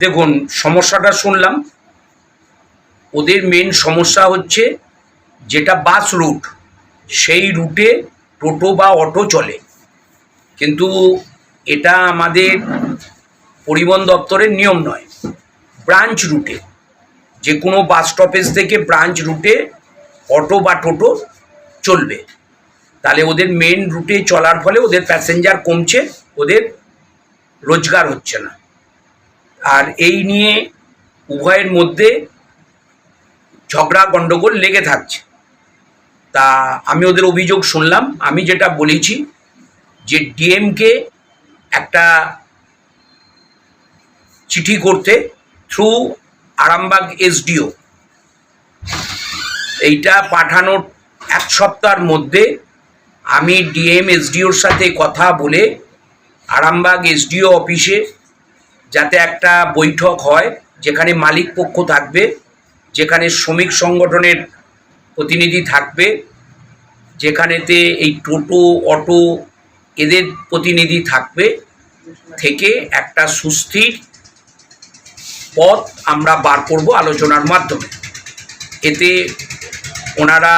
দেখুন, সমস্যাটা শুনলাম। ওদের মেন সমস্যা হচ্ছে যেটা বাস রুট সেই রুটে টোটো বা অটো চলে। কিন্তু এটা আমাদের পরিবহন দপ্তরের নিয়ম নয়। ব্রাঞ্চ রুটে যে কোনো বাস স্টপেজ থেকে ব্রাঞ্চ রুটে অটো বা টোটো চলবে। তাহলে ওদের মেন রুটে চলার ফলে ওদের প্যাসেঞ্জার কমছে, ওদের রোজগার হচ্ছে না। আর এই নিয়ে উভয়ের মধ্যে ঝগড়া গণ্ডগোল লেগে থাকছে। তা আমি ওদের অভিযোগ শুনলাম। আমি যেটা বলেছি যে ডিএমকে একটা চিঠি করতে থ্রু আরামবাগ এসডিও, এইটা পাঠানোর এক সপ্তাহের মধ্যে আমি ডিএম এসডিওর সাথে কথা বলে আরামবাগ এসডিও অফিসে যাতে একটা বৈঠক হয়, যেখানে মালিক পক্ষ থাকবে, যেখানে শ্রমিক সংগঠনের প্রতিনিধি থাকবে, যেখানেতে এই টোটো, অটো এদের প্রতিনিধি থাকবে, থেকে একটা সুস্থির পথ আমরা বার করব আলোচনার মাধ্যমে। এতে ওনারা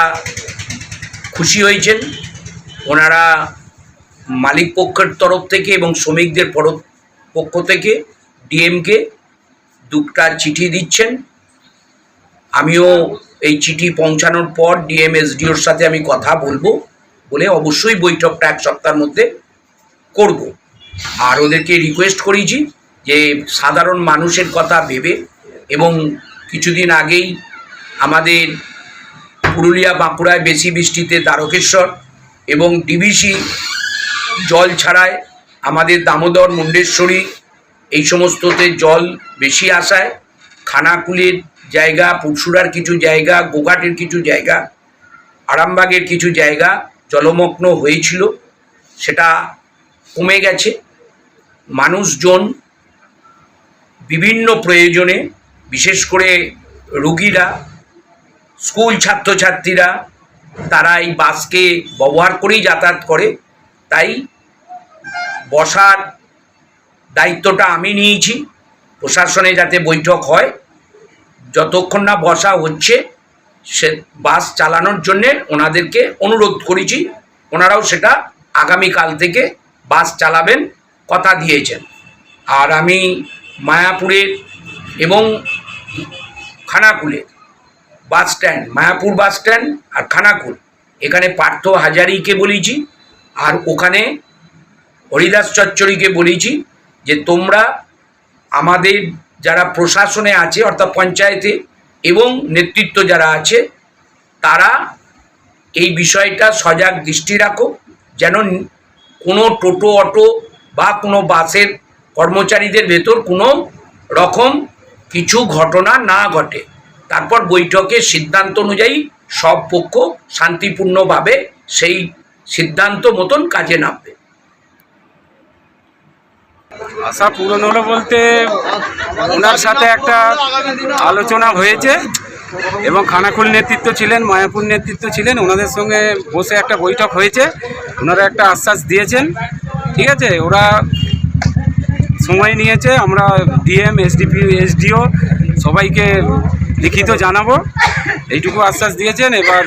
খুশি হয়েছেন, ওনারা মালিক পক্ষের তরফ থেকে এবং শ্রমিকদের পক্ষ থেকে ডিএমকে দুটা চিঠি দিচ্ছেন। আমিও এই চিঠি পৌঁছানোর পর ডিএমএসডিওর সাথে আমি কথা বলব বলে অবশ্যই বৈঠকটা এক সপ্তাহের মধ্যে করব। আর ওদেরকে রিকোয়েস্ট করেছি যে সাধারণ মানুষের কথা ভেবে এবং কিছুদিন আগেই আমাদের পুরুলিয়া বাঁকুড়ায় বেশি বৃষ্টিতে দ্বারকেশ্বর এবং ডিবিসি জল ছাড়ায় আমাদের দামোদর মুন্ডেশ্বরী এই সমস্ততে জল বেশি আসায়, খানাকুলের জায়গা পুরসুরার কিছু জায়গা, গোঘাটের কিছু জায়গা, আরামবাগের কিছু জায়গা জলমগ্ন হয়েছিল, সেটা কমে গেছে। মানুষজন বিভিন্ন প্রয়োজনে, বিশেষ করে রুগীরা, স্কুল ছাত্রছাত্রীরা, তারা এই বাসকে ব্যবহার করেই যাতায়াত করে। তাই বসার দায়িত্বটা আমি নিয়েছি, প্রশাসনে যাতে বৈঠক হয়। যতক্ষণ না বসা হচ্ছে, সে বাস চালানোর জন্যে ওনাদেরকে অনুরোধ করেছি, ওনারাও সেটা আগামীকাল থেকে বাস চালাবেন কথা দিয়েছেন। আর আমি মায়াপুরের এবং খানাকুলের bus stand, Mayapur bus stand আর খানাকুল, এখানে পার্থ হাজারিকে বলেছি, আর ওখানে হরিদাস চচ্চড়িকে বলেছি যে তোমরা আমাদের যারা প্রশাসনে আছে, অর্থাৎ পঞ্চায়েতে এবং নেতৃত্ব যারা আছে, তারা এই বিষয়টা সজাগ দৃষ্টি রাখো, যেন কোনো টোটো, অটো বা কোনো বাসের কর্মচারীদের ভেতর কোনো রকম কিছু ঘটনা না ঘটে। তারপর বৈঠকে সিদ্ধান্ত অনুযায়ী সব পক্ষ শান্তিপূর্ণভাবে সেই সিদ্ধান্ত মতন কাজে নামবে। আশা পূরণ হলো বলতে ওনার সাথে একটা আলোচনা হয়েছে এবং খানাকুল নেতৃত্ব ছিলেন, মায়াপুর নেতৃত্ব ছিলেন, ওনাদের সঙ্গে বসে একটা বৈঠক হয়েছে। ওনারা একটা আশ্বাস দিয়েছেন, ঠিক আছে? ওরা সময় নিয়েছে, আমরা ডিএম, এসডিপি, এসডিও সবাইকে লিখিত জানাব। এইটুকু আশ্বাস দিয়েছেন, এবার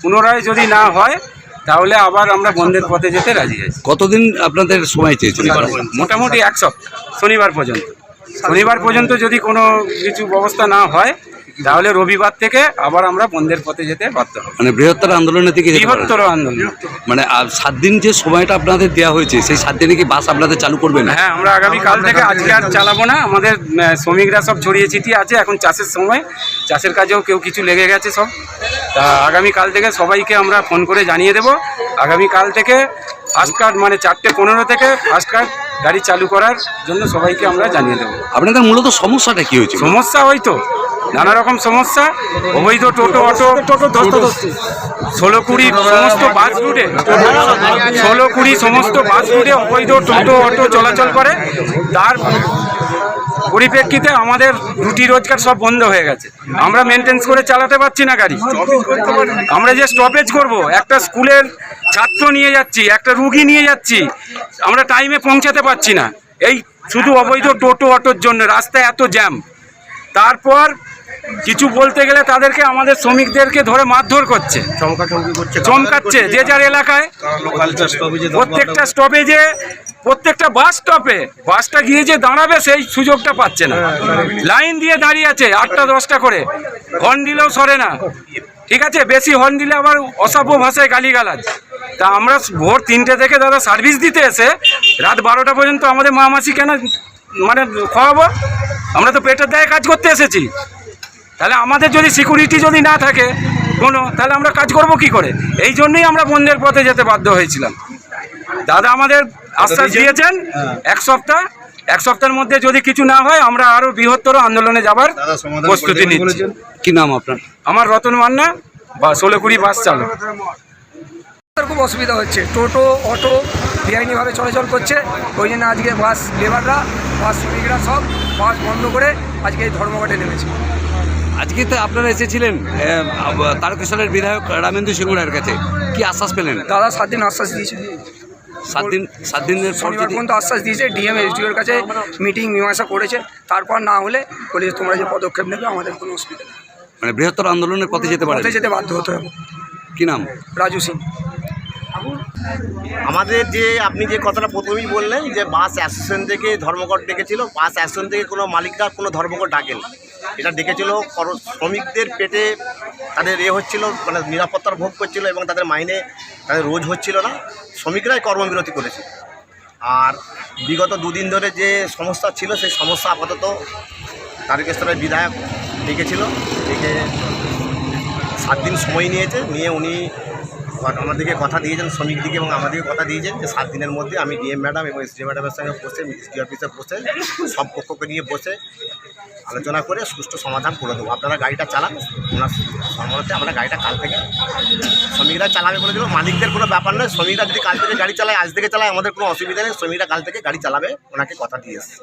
পুনরায় যদি না হয় তাহলে আবার আমরা বন্ধের পথে যেতে রাজি আছি। কতদিন আপনাদের সময় চেয়েছেন মোটামুটি এক সপ্তাহ শনিবার পর্যন্ত। শনিবার পর্যন্ত যদি কোনো কিছু ব্যবস্থা না হয় তাহলে রবিবার থেকে আবার আমরা বন্ধের পথে যেতে বাধ্য হব। মানে বৃহত্তর আন্দোলনের দিকে বৃহত্তর আন্দোলন। মানে আর সাত দিন যে সময়টা আপনাদের দেওয়া হয়েছে সেই সাত দিনে কি বাস আপনাদের চালু করবেন হ্যাঁ আমরা আগামী কাল থেকে আজকে আর চালাবো না। আমাদের শ্রমিকরা সব ছড়িয়ে ছিটিয়ে আছে। এখন চাষের সময়। চাষের কাজেও কেউ কিছু লেগে গেছে সব। তা আগামী কাল থেকে সবাইকে আমরা ফোন করে জানিয়ে দেব। আগামী কাল থেকে ফার্স্ট কার্ড মানে চারটে পনেরো থেকে ফার্স্ট কার্ড গাড়ি চালু করার জন্য সবাইকে আমরা জানিয়ে দেবো। আপনাদের মূলত সমস্যাটা কি হয়েছে সমস্যা হয়তো নানা রকম সমস্যা অবৈধ টোটো অটো টোটো ষোলো কুড়ি সমস্ত বাস রুটে ষোলো কুড়ি সমস্ত বাস রুটে অবৈধ টোটো অটো চলাচল করে। তার পরিপ্রেক্ষিতে আমাদের রুটি রোজগার সব বন্ধ হয়ে গেছে। আমরা মেনটেন্স করে চালাতে পারছি না গাড়ি। আমরা যে স্টপেজ করব একটা স্কুলের ছাত্র নিয়ে যাচ্ছি একটা রুগী নিয়ে যাচ্ছি আমরা টাইমে পৌঁছাতে পারছি না। এই শুধু অবৈধ টোটো অটোর জন্য রাস্তায় এত জ্যাম তারপর কিছু বলতে গেলে তাদেরকে আমাদের শ্রমিকদেরকে ধরে মারধর করছে। চমকাচমকি করছে চমকাচ্ছে যে যার এলাকায়। প্রত্যেকটা স্টপেজে প্রত্যেকটা বাস স্টপে বাসটা গিয়ে যে দাঁড়াবে সেই সুযোগটা পাচ্ছে না। লাইন দিয়ে দাঁড়িয়ে আছে আটটা দশটা করে। হর্ন দিলেও সরে না। ঠিক আছে? বেশি হর্ন দিলে আবার অসভ্য ভাষায় গালিগালাজ। তা আমরা ভোর তিনটে থেকে দাদা সার্ভিস দিতে এসে রাত বারোটা পর্যন্ত আমাদের মা মাসি কেন মানে খাওয়াবো? আমরা তো পেটের দায়ে কাজ করতে এসেছি। তাহলে আমাদের যদি সিকিউরিটি যদি না থাকে কোনো তাহলে আমরা কাজ করব কি করে? এই জন্যই আমরা বন্ধের পথে যেতে বাধ্য হয়েছিলাম। দাদা আমাদের আশ্বাস দিয়েছেন? এক সপ্তাহ? এক সপ্তাহের মধ্যে যদি কিছু না হয় আমরা আরও বৃহত্তর আন্দোলনে যাবার প্রস্তুতি নিচ্ছি। কি নাম আপনার? আমার রতন মান্না বা ষোলো কুড়ি বাস চালক। খুব অসুবিধা হচ্ছে। টোটো অটো বেআইনিভাবে চলাচল করছে। ওই জন্য আজকে বাস লেবাররা বাস শ্রমিকরা সব বাস বন্ধ করে আজকে এই ধর্মঘটে নেমেছে। আজকে তো আপনারা এসেছিলেন তারকেশ্বরের বিধায়ক রামেন্দু সিংহরায়ের কাছে। কি আশ্বাস পেলেন? দাদা সাত দিন আশ্বাস দিয়েছে। সাত দিন সাত দিনের পর শনিবার পর্যন্ত আশ্বাস দিয়েছে ডিএম এসডিওর কাছে মিটিং মীমাংসা করেছে। তারপর না হলে বলে তোমরা যে পদক্ষেপ নেবে আমাদের কোনো অসুবিধা নেই। মানে বৃহত্তর আন্দোলনের পথে যেতে পথে যেতে বাধ্য হতে হবে। কি নাম? রাজু সিং। আমাদের যে আপনি যে কথাটা প্রথমেই বললেন যে বাস অ্যাসোসিয়েশন থেকে ধর্মঘট ডেকেছিল বাস অ্যাসোসিয়েশন থেকে কোনো মালিকরা কোনো ধর্মঘট ডাকেন। এটা কর- শ্রমিকদের পেটে তাদের এ হচ্ছিল মানে নিরাপত্তার ভোগ করছিল এবং তাদের মাইনে তাদের রোজ হচ্ছিল না। শ্রমিকরাই কর্মবিরতি করেছে। আর বিগত দুদিন ধরে যে সমস্যা ছিল, সেই সমস্যা আপাতত তারকেশ্বরের বিধায়ক ডেকেছিল। ডেকে সাত দিন সময় নিয়েছে, নিয়ে উনি আমাদেরকে কথা দিয়েছেন, শ্রমিকদিকে এবং আমাদেরকে কথা দিয়েছেন যে সাত দিনের মধ্যে আমি ডিএম ম্যাডাম এবং এসডি ম্যাডামের সঙ্গে বসে এসডি অফিসে বসে, সব পক্ষকে নিয়ে বসে আলোচনা করে সুষ্ঠু সমাধান করে দেবো। আপনারা গাড়িটা চালান ওনার সম্মানতে আমরা গাড়িটা কাল থেকে শ্রমিকরা চালাবে বলে দিল মালিকদের কোনো ব্যাপার নয় শ্রমিকরা যদি কাল থেকে গাড়ি চালায় আজ থেকে চালায় আমাদের কোনো অসুবিধা নেই শ্রমিকরা কাল থেকে গাড়ি চালাবে ওনাকে কথা দিয়ে এসছে।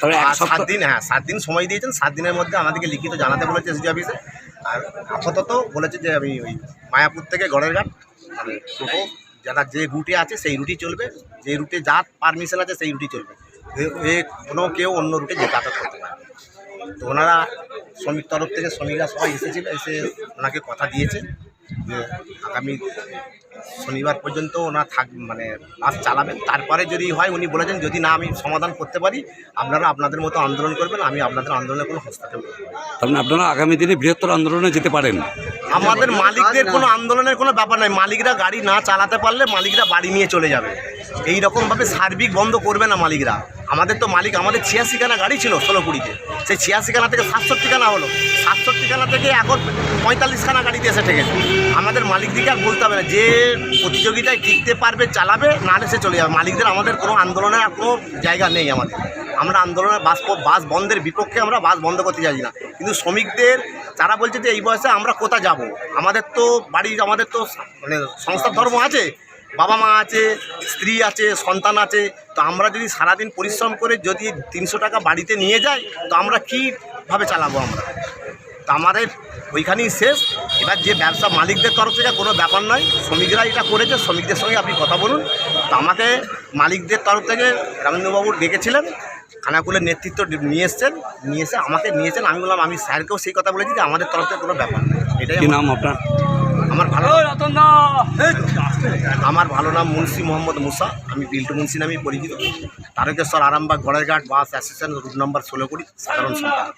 তবে সাত দিন হ্যাঁ সাত দিন সময় দিয়েছেন সাত দিনের মধ্যে আমাদেরকে লিখিত জানাতে বলেছে এসডি অফিসে। আর আপাতত বলেছে যে আমি ওই মায়াপুর থেকে গড়ের ঘাট মানে টোটো যারা যে রুটে আছে সেই রুটই চলবে। যে রুটে যা পারমিশন আছে সেই রুটই চলবে। কোনো কেউ অন্য রুটে যাতায়াত করতে পারে না। তো ওনারা শ্রমিক তরফ থেকে শ্রমিকরা সবাই এসেছিল এসে ওনাকে কথা দিয়েছে যে আগামী শনিবার পর্যন্ত ওনার থাক মানে বাস চালাবেন। তারপরে যদি হয় উনি বলেছেন যদি না আমি সমাধান করতে পারি আপনারা আপনাদের মতো আন্দোলন করবেন আমি আপনাদের আন্দোলনে কোনো হস্তক্ষেপ মানে আপনারা আগামী দিনে বৃহত্তর আন্দোলনে যেতে পারেন। আমাদের মালিকদের কোনো আন্দোলনের কোনো ব্যাপার নাই। মালিকরা গাড়ি না চালাতে পারলে মালিকরা বাড়ি নিয়ে চলে যাবে। এই রকমভাবে সার্বিক বন্ধ করবে না মালিকরা। আমাদের তো মালিক, আমাদের ছিয়াশি খানা গাড়ি ছিল ষোলো কুড়িতে। সেই ছিয়াশি খানা থেকে সাতষট্টি খানা হলো। সাতষট্টি খানা থেকে এখন পঁয়তাল্লিশ খানা গাড়িতে এসে ঠেকেছে। আমাদের মালিকদিকে আর বলতে হবে না। যে প্রতিযোগিতায় টিকতে পারবে, চালাবে, নাহলে সে চলে যাবে। মালিকদের আমাদের কোনো আন্দোলনের আর কোনো জায়গা নেই আমাদের। আমরা আন্দোলনের বাস বাস বন্ধের বিপক্ষে আমরা বাস বন্ধ করতে চাইছি না। কিন্তু শ্রমিকদের, তারা বলছে যে এই বয়সে আমরা কোথা যাব? আমাদের তো বাড়ি, আমাদের তো মানে সংস্থার ধর্ম আছে। বাবা মা আছে, স্ত্রী আছে, সন্তান আছে, তো আমরা যদি সারাদিন পরিশ্রম করে যদি তিনশো টাকা বাড়িতে নিয়ে যাই, তো আমরা কীভাবে চালাবো আমরা? তো আমাদের ওইখানেই শেষ। এবার যে ব্যবসা মালিকদের তরফ থেকে কোনো ব্যাপার নয়, শ্রমিকরা এটা করেছে, শ্রমিকদের সঙ্গে আপনি কথা বলুন। তো আমাকে মালিকদের তরফ থেকে রামেন্দ্রবাবু ডেকেছিলেন, খানাকুলের নেতৃত্ব নিয়ে এসছেন, নিয়ে এসে আমাকে নিয়েছেন। আমি বললাম, আমি স্যারকেও সেই কথা বলেছি যে আমাদের তরফ থেকে কোনো ব্যাপার নেই এটাই নাম আপনার? আমার ভালো আমার ভালো নাম মুন্সি মোহাম্মদ মুসা। আমি বিল্টু মুন্সি নামেই পরিচিত। Tarakeswar Arambagh Garaighat bus association route number ষোলো কুড়ি সাধারণ সম্পাদক।